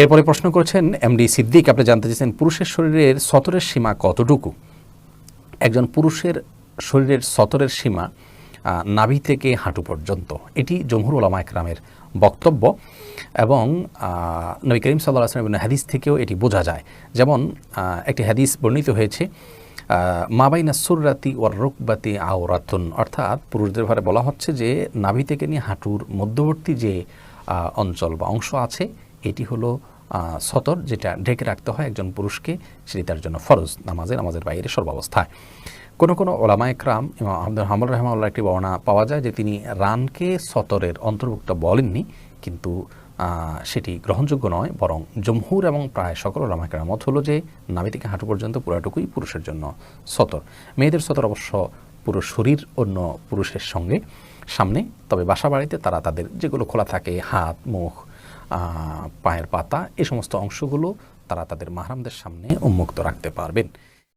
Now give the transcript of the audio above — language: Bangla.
এরপরে প্রশ্ন করেছেন এমডি সিদ্দিক, আপনি জানতে চেয়েছেন পুরুষের শরীরের সতরের সীমা কতটুকু? একজন পুরুষের শরীরের সতরের সীমা নাভি থেকে হাঁটু পর্যন্ত। এটি জমহুর ওলামা একরামের বক্তব্য এবং নবী করিম সাল্লাহ আসলামের হাদিস থেকেও এটি বোঝা যায়। যেমন একটি হাদিস বর্ণিত হয়েছে মাবাইনা সুররাতি ওয়ার রুকবাতি আওরাতুন। অর্থাৎ পুরুষদের ভারে বলা হচ্ছে যে, নাভি থেকে নিয়ে হাঁটুর মধ্যবর্তী যে অঞ্চল বা অংশ আছে এটি হলো সতর যেটা ঢেকে রাখতে হয় একজন পুরুষকে, সেটি তার জন্য ফরজ নামাজে নামাজের বাইরে সর্বাবস্থায়। কোনো কোনো ওলামা একরাম, ইমাম আহমদ হামল রহমাল্লাহ একটি বর্ণনা পাওয়া যায় যে তিনি রানকে সতরের অন্তর্ভুক্ত বলেননি, কিন্তু সেটি গ্রহণযোগ্য নয়, বরং জমহুর এবং প্রায় সকল ওলামা একরাম মত হলো যে নাভি থেকে হাঁটু পর্যন্ত পুরাটুকুই পুরুষের জন্য সতর। মেয়েদের সতর অবশ্য পুরো শরীর, অন্য পুরুষের সঙ্গে সামনে, তবে বাসা বাড়িতে তারা তাদের যেগুলো খোলা থাকে, হাত, মুখ পায়ের পাতা এই সমস্ত অংশগুলো তারা তাদের মাহরামদের সামনে উন্মুক্ত রাখতে পারবেন।